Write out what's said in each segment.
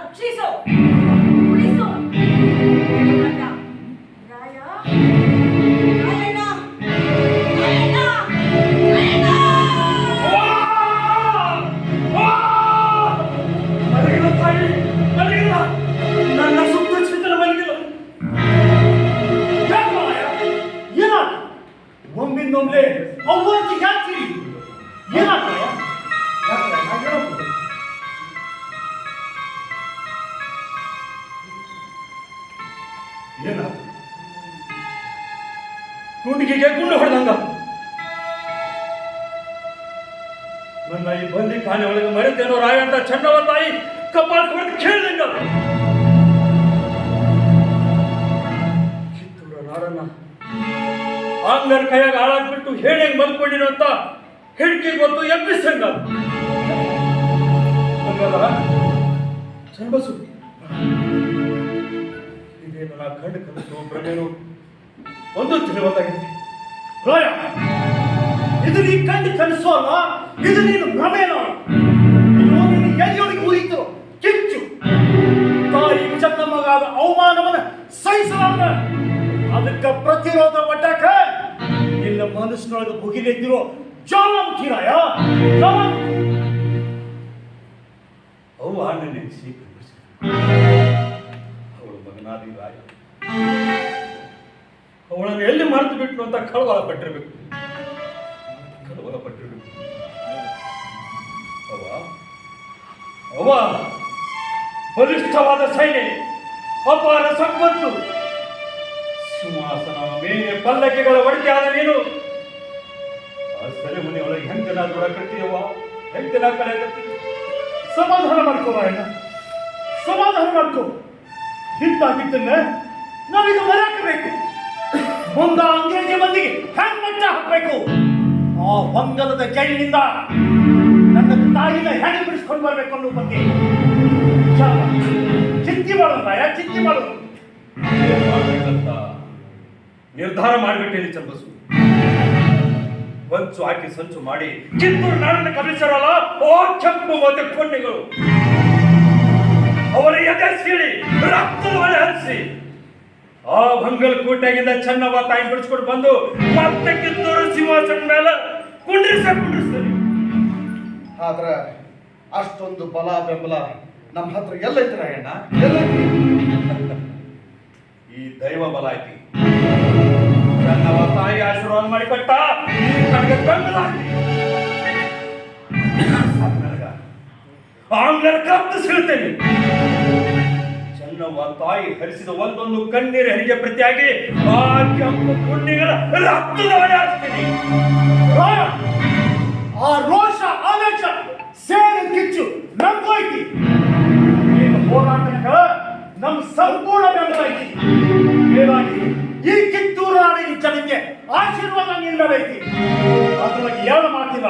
아, 취소! 취소! 라야. 원빈 놈네! 어머니 같이! 얘나! ಗುಂಡಿಗೆಗೆ ಗುಂಡು ಹೊಡೆದಂಗ. ನನ್ನ ಈ ಬಂದಿ ಖಾನೆ ಒಳಗೆ ಮರೆತೇನೋ ರಾಯ ಅಂತ ಚೆನ್ನವ ತಾಯಿ ಕಪಾಳ ಹೊಡೆದು ಕೇಳಿದಂಗ. ಕಿತ್ತೂರ ನಾಡನ್ನ ಕೈಯಾಗ ಹಾಳಾಗ್ಬಿಟ್ಟು ಹೇಳಿ ಮಲ್ಕೊಂಡಿರೋ ಅಂತ ಹಿಡ್ಕಿ ಗೊತ್ತು ಎಬ್ಬಿಸಂಗ ಚಂಡಸು ಇದೇನು ನಾ ಕಂಡು ಕನಸು ಭ್ರಮೆನು ಒಂದು ತಿಳಿವತ್ತಾಗಿದೆ ರಾಯ, ಇದು ನೀ ಕಂಡು ಕನಸು ಅಲ್ಲ ಇದು ನೀನು ಭ್ರಮೇನ ಎದೆಯೊಳಗೆ ಉರಿತು? ಕಿಚ್ಚು. ತಾಯಿ ಚೆನ್ನಮ್ಮಗಾದ ಅವಮಾನವನ್ನ ಸಹಿಸಲಾರ ಅದಕ್ಕೆ ಪ್ರತಿರೋಧ ಒಡ್ಡಾಕ ನಿನ್ನ ಮನಸ್ಸಿನೊಳಗೆ ಭುಗಿಲೆದ್ದಿರೋ ಜ್ವಾಲಾಮುಖಿ ಕಿರಾಯ ಜ್ವಾಲಾಮುಖಿ ಅಂತ ಕಳವಳ ಪಟ್ಟಿರ್ಬೇಕು. ಬಲಿಷ್ಠವಾದ ಸೈನ್ಯ, ಅಪಾರ ಸಂಪತ್ತು. ಸಿಂಹಾಸನ ಮೇಲೆ ಪಲ್ಲಕ್ಕಿಗಳ ಒಡಕೆ ಆದ ನೀನು. ಆ ಹೆಂಗೆ ಒಳಗೆ ಹೆಂಗನ ಕಳೆಯಕತ್ತಿ ಸಮಾಧಾನ ಮಾಡ್ಕೋ ರಾಯಣ್ಣ ಸಮಾಧಾನ ಮಾಡ್ಕೋ. ಹಿಂದಾಗಿದ್ದನ್ನ ನಾವೀಗ ಮರಾಕಬೇಕು ಮುಂದ ಅಂಗ್ರೇಜಿ ಮಂದಿಗೆ ಹೆಂಗ್ ಮಟ್ಟ ಹಾಕ್ಬೇಕು. ಆ ಹೊಂಗಲದ ಜೈಲಿನಿಂದ ನನ್ನ ತಾಯಿನ ಹೆಂಗ್ ಬಿಡಿಸ್ಕೊಂಡು ಬರ್ಬೇಕು ಅನ್ನೋ ಬಗ್ಗೆ. ಚಿಂತೆ ರಾಯ ಚಿಂತೆ ಮಾಡೋದು ನಿರ್ಧಾರ ಮಾಡಿಬಿಟ್ಟೇನಿ ಚಂಬಸು ಹೊಂಚು ಹಾಕಿ ಸಂಚು ಮಾಡಿ ಕಿತ್ತೂರು ನಾಡನ್ನು ಕಬಲಿಸರಲ್ಲ ಓ ಕೆಂಪು ಮತ್ತೆ ಕೊಂಡಿಗಳು ಅವರ ಎದೆ ಸೀಳಿ ರಕ್ತದ ಒಳೆ ಹರಿಸಿ ಆ ಭಂಗಲ್ ಕೋಟೆಗಿಂದ ಚೆನ್ನವ ತಾಯಿ ಬಿಡಿಸ್ಕೊಂಡು ಬಂದು ಮತ್ತೆ ಕಿತ್ತೂರು ಸಿಂಹಾಸನ ಮೇಲೆ ಕುಂಡ್ರಿಸ ಕುಂಡ್ರಿಸ್ತಾರೆ ಆದ್ರೆ ಅಷ್ಟೊಂದು ಬಲ ಬೆಂಬಲ ನಮ್ಮ ಹತ್ರ ಎಲ್ಲೈತಿ ರಾಯಣ್ಣ ಎಲ್ಲೈತಿ ಈ ದೈವ ಬಲ ಐತಿ. ಚೆನ್ನವ ತಾಯಿ ಆಶೀರ್ವಾದ ಮಾಡಿ ಕೊಟ್ಟ ಈ ಕಡೆಗೆ ಬೆಂಬಲ. ಆಂಗ್ಲರ ಕತ್ತು ಸಿಗುತ್ತೇನೆ ಚೆನ್ನವ್ವ ತಾಯಿ ಹರಿಸಿದ ಒಂದೊಂದು ಕಣ್ಣೀರ ಹರಿಗೆ ಪ್ರತಿಯಾಗಿ ಆ ಕೆಂಪು ಪುಣ್ಯಗಳ ರಕ್ತದ ಹೊಳೆ ಆ ರೋಷ ಆವೇಶ ಸೇನೆ ಕಿಚ್ಚು ನಂಬೋಯ್ತಿ. ಈಗ ಹೋರಾಟಕ್ಕ ನಮ್ ಸಂಪೂರ್ಣ ಬೆಂಬಲ ಐತಿ ಹೀಗಾಗಿ ಈ ಕಿತ್ತೂರು ನಾಡಿನ ಜನಕ್ಕೆ ಆಶೀರ್ವಾದ ನೀಡಲೈತಿ ಅದ್ರ ಬಗ್ಗೆ ಎರಡು ಮಾತಿಲ್ಲ.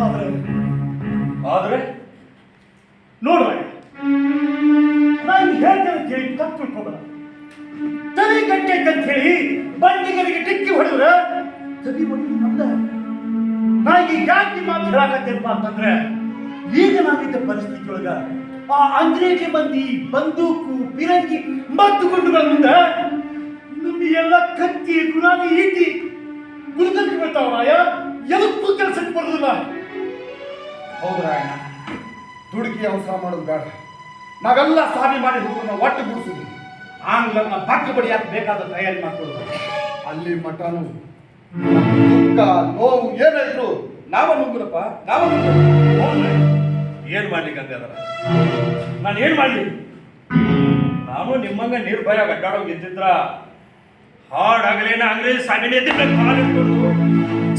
ಆದ್ರೆ ಆದ್ರೆ? ನೋಡುವ ಹೊಡೆದ್ರೆ ತಲೆ ಹೊಡೆದು ನಮ್ದ. ನಾ ಈಗ ಯಾಕೆ ಮಾತು ಹೇಳಕತ್ತೇನಪ್ಪ ಅಂತಂದ್ರೆ, ಈಗ ನಾವಿದ್ದ ಪರಿಸ್ಥಿತಿ ಒಳಗ ಆ ಅಂಗ್ರೇಜಿ ಮಂದಿ, ಬಂದೂಕು, ಪಿರಂಗಿ ಮದ್ದು ಗುಂಡುಗಳ ಮುಂದೆ ನಮ್ಮ ಎಲ್ಲ ಕತ್ತಿ, ಗುರಾಣಿ, ಈಟಿ ಗುರುದಕ್ಕೆ ಬರ್ತಾವ ರಾಯ ಎದಕ್ಕೂ ಕೆಲಸಕ್ಕೆ ಬರೋದಿಲ್ಲ. ಹೌದು ರಾಯಣ್ಣ ದುಡುಕಿ ಅವಸರ ಮಾಡೋದು ಬೇಡ. ನಾವೆಲ್ಲ ಸಾಬಿ ಮಾಡಿ ಹೋಗೋಣ ಒಟ್ಟು ಗುಡಿಸುದು ಆಂಗ್ಲನ ಬಕ್ಕ ಬಡಿಯಾಕ ಬೇಕಾದ ತಯಾರಿ ಮಾಡ್ಕೊಳ್ಳೋದು? ಅಲ್ಲಿ ಮಠನು. ದುಃಖ, ನೋವು ಏನಾಯ್ತು ನಾವ ನುಗ್ಗುರಪ್ಪ ನಾವ? ಏನ್ ಮಾಡ್ಲಿಕ್ಕೆ ಅಂತ ನಾನು ಏನ್ ಮಾಡ್ಲಿ? ನಾನು ನಿಮ್ಮಂಗ ನಿರ್ಭಯ ಅಡ್ಡಾಡೋಗಿ ಗೆದ್ದಿದ್ರ ಹಾಡಾಗಲೇನ ಅಂಗ್ರೇಜ್ ಸಾಗಿನ ಎದ್ದಿದ್ದ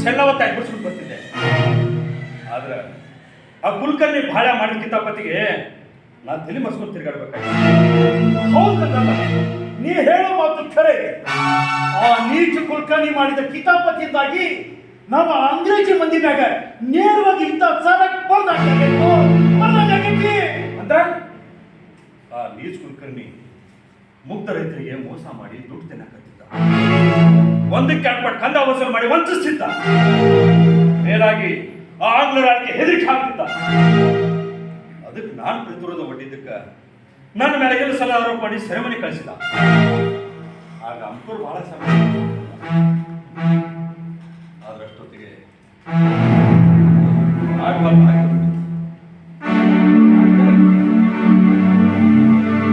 ಚೆನ್ನವತ್ತ ಬಿಡಿಸ್ಕೊಂಡು ಬರ್ತಿದ್ದೆ. ಆದ್ರೆ ಆ ಕುಲ್ಕರ್ಣಿ ಭಾಳ ಮಾಡಿದ ಕಿತಾಪತಿಗೆ ನಾನು ತಲೆ ಮಸ್ಕೊಂಡು ತಿರ್ಗಾಡ್ಬೇಕಾಗಿ ಹೌದಲ್ಲ ನೀ ಹೇಳೋ ಮಾತು ಖರೆ ಆ ನೀಚ ಕುಲ್ಕರ್ಣಿ ಮಾಡಿದ ಕಿತಾಪತಿಯಿಂದಾಗಿ ನಮ್ಮ ಅಂಗ್ರೇಜಿ ಮಂದಿ ಮ್ಯಾಗ ನೇರವಾಗಿ ಇಂಥ ಸರಕ್ ಬರ್ದಾಗಬೇಕು ಬರ್ದಾಗೈತಿ ಅಂದ್ರೆ ಆ ನೀಚ್ ಕುಲ್ಕರ್ಣಿ ಮುಗ್ಧ ರೈತರಿಗೆ ಮೋಸ ಮಾಡಿ ದುಡ್ಡು ತಿನ್ನಕತ್ತಿದ್ದ. ಒಂದಕ್ಕೆ ಹಾಕ್ಬಿಟ್ಟು ಕಂದ ಅವಸರ ಮಾಡಿ ವಂಚಿಸ್ತಿದ್ದ. ಮೇಲಾಗಿ ಆ ಆಂಗ್ಲರಾಜ್ಗೆ ಹೆದರಿಕೆ ಹಾಕ್ತಿದ್ದ. ಅದಕ್ಕೆ ನಾನು ಪ್ರತಿರೋಧ ಒಡ್ಡಿದ್ದಕ್ಕ ನನ್ನ ಮೇಲೆ ಎಲ್ಲ ಸಲ ಆರೋಪ ಮಾಡಿ ಸೆರೆಮನಿ ಕಳಿಸಿದ ಆಗ ಅಂಕುರ್ ಬಹಳ ಸಮಯ ಆದ್ರಷ್ಟೊತ್ತಿಗೆ.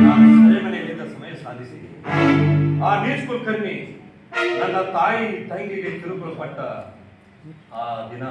ನಾನು ಸೆರೆಮನೆಯಲ್ಲಿದ್ದ ಸಮಯ ಸಾಧಿಸಿ. ಆ ನೀಚ್ ಕುಲಕರ್ಣಿ ನನ್ನ ತಾಯಿ ತಂಗಿಗೆ ತಿರುಕುಳಪಟ್ಟ ಆ ದಿನ